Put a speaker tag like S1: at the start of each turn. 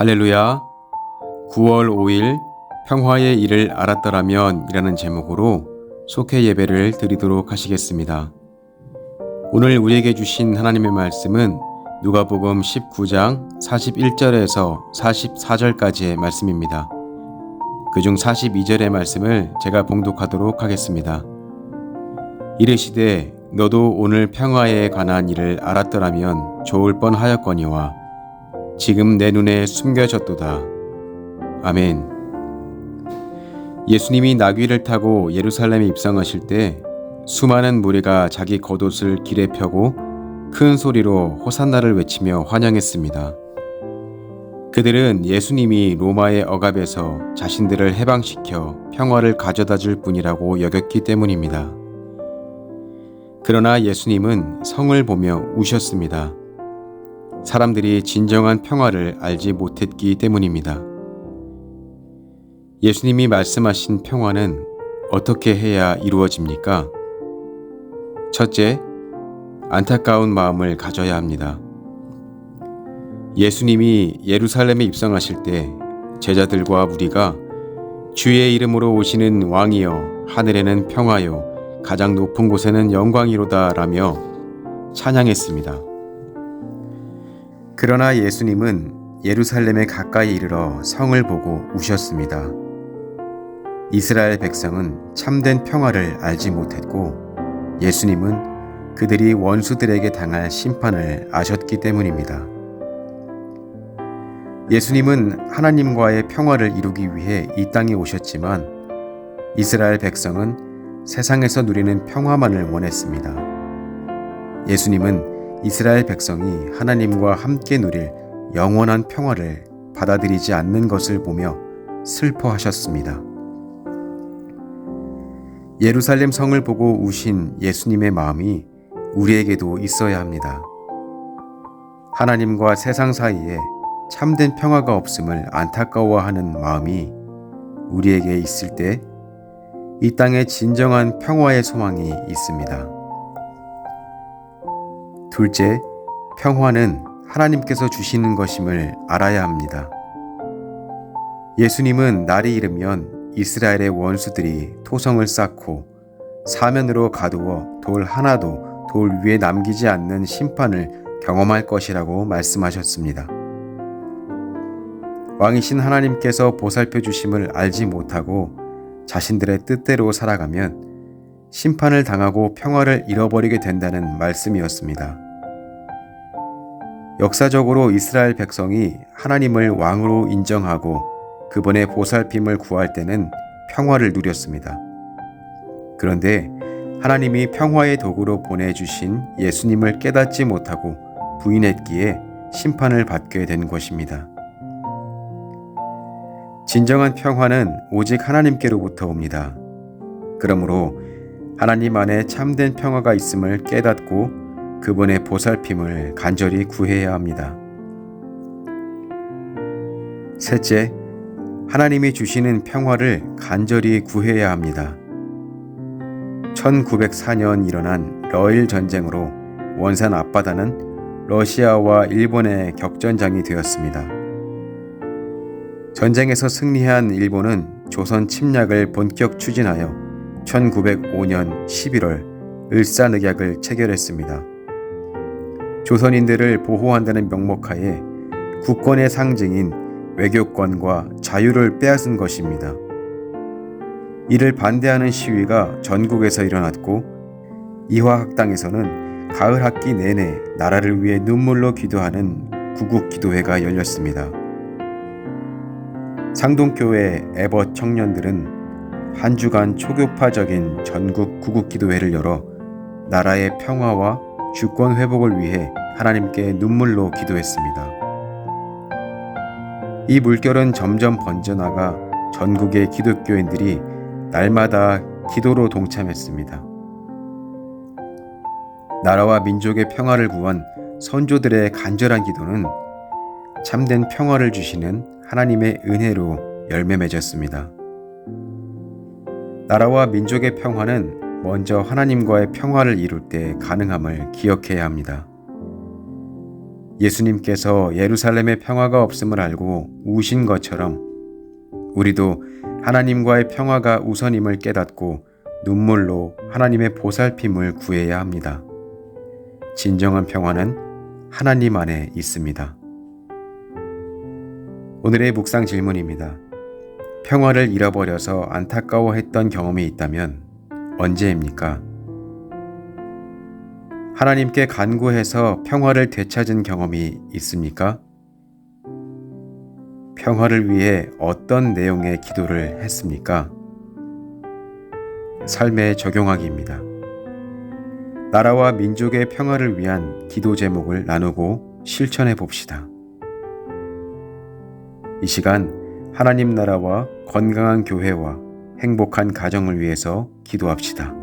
S1: 할렐루야. 9월 5일 평화의 일을 알았더라면 이라는 제목으로 속회 예배를 드리도록 하시겠습니다. 오늘 우리에게 주신 하나님의 말씀은 누가복음 19장 41절에서 44절까지의 말씀입니다. 그중 42절의 말씀을 제가 봉독하도록 하겠습니다. 이르시되 너도 오늘 평화에 관한 일을 알았더라면 좋을 뻔하였거니와 지금 내 눈에 숨겨졌도다. 아멘. 예수님이 나귀를 타고 예루살렘에 입성하실 때 수많은 무리가 자기 겉옷을 길에 펴고 큰 소리로 호산나를 외치며 환영했습니다. 그들은 예수님이 로마의 억압에서 자신들을 해방시켜 평화를 가져다 줄 뿐이라고 여겼기 때문입니다. 그러나 예수님은 성을 보며 우셨습니다. 사람들이 진정한 평화를 알지 못했기 때문입니다. 예수님이 말씀하신 평화는 어떻게 해야 이루어집니까? 첫째, 안타까운 마음을 가져야 합니다. 예수님이 예루살렘에 입성하실 때 제자들과 무리가 주의 이름으로 오시는 왕이여 하늘에는 평화요 가장 높은 곳에는 영광이로다 라며 찬양했습니다. 그러나 예수님은 예루살렘에 가까이 이르러 성을 보고 우셨습니다. 이스라엘 백성은 참된 평화를 알지 못했고 예수님은 그들이 원수들에게 당할 심판을 아셨기 때문입니다. 예수님은 하나님과의 평화를 이루기 위해 이 땅에 오셨지만 이스라엘 백성은 세상에서 누리는 평화만을 원했습니다. 예수님은 이스라엘 백성이 하나님과 함께 누릴 영원한 평화를 받아들이지 않는 것을 보며 슬퍼하셨습니다. 예루살렘 성을 보고 우신 예수님의 마음이 우리에게도 있어야 합니다. 하나님과 세상 사이에 참된 평화가 없음을 안타까워하는 마음이 우리에게 있을 때 이 땅에 진정한 평화의 소망이 있습니다. 둘째, 평화는 하나님께서 주시는 것임을 알아야 합니다. 예수님은 날이 이르면 이스라엘의 원수들이 토성을 쌓고 사면으로 가두어 돌 하나도 돌 위에 남기지 않는 심판을 경험할 것이라고 말씀하셨습니다. 왕이신 하나님께서 보살펴 주심을 알지 못하고 자신들의 뜻대로 살아가면 심판을 당하고 평화를 잃어버리게 된다는 말씀이었습니다. 역사적으로 이스라엘 백성이 하나님을 왕으로 인정하고 그분의 보살핌을 구할 때는 평화를 누렸습니다. 그런데 하나님이 평화의 도구로 보내주신 예수님을 깨닫지 못하고 부인했기에 심판을 받게 된 것입니다. 진정한 평화는 오직 하나님께로부터 옵니다. 그러므로 하나님 안에 참된 평화가 있음을 깨닫고 그분의 보살핌을 간절히 구해야 합니다. 셋째, 하나님이 주시는 평화를 간절히 구해야 합니다. 1904년 일어난 러일 전쟁으로 원산 앞바다는 러시아와 일본의 격전장이 되었습니다. 전쟁에서 승리한 일본은 조선 침략을 본격 추진하여 1905년 11월 을사늑약을 체결했습니다. 조선인들을 보호한다는 명목하에 국권의 상징인 외교권과 자유를 빼앗은 것입니다. 이를 반대하는 시위가 전국에서 일어났고 이화학당에서는 가을 학기 내내 나라를 위해 눈물로 기도하는 구국 기도회가 열렸습니다. 상동교회 에벗 청년들은 한 주간 초교파적인 전국 구국 기도회를 열어 나라의 평화와 주권 회복을 위해 하나님께 눈물로 기도했습니다. 이 물결은 점점 번져나가 전국의 기독교인들이 날마다 기도로 동참했습니다. 나라와 민족의 평화를 구한 선조들의 간절한 기도는 참된 평화를 주시는 하나님의 은혜로 열매 맺었습니다. 나라와 민족의 평화는 먼저 하나님과의 평화를 이룰 때 가능함을 기억해야 합니다. 예수님께서 예루살렘에 평화가 없음을 알고 우신 것처럼 우리도 하나님과의 평화가 우선임을 깨닫고 눈물로 하나님의 보살핌을 구해야 합니다. 진정한 평화는 하나님 안에 있습니다. 오늘의 묵상 질문입니다. 평화를 잃어버려서 안타까워했던 경험이 있다면 언제입니까? 하나님께 간구해서 평화를 되찾은 경험이 있습니까? 평화를 위해 어떤 내용의 기도를 했습니까? 삶에 적용하기입니다. 나라와 민족의 평화를 위한 기도 제목을 나누고 실천해 봅시다. 이 시간 하나님 나라와 건강한 교회와 행복한 가정을 위해서 기도합시다.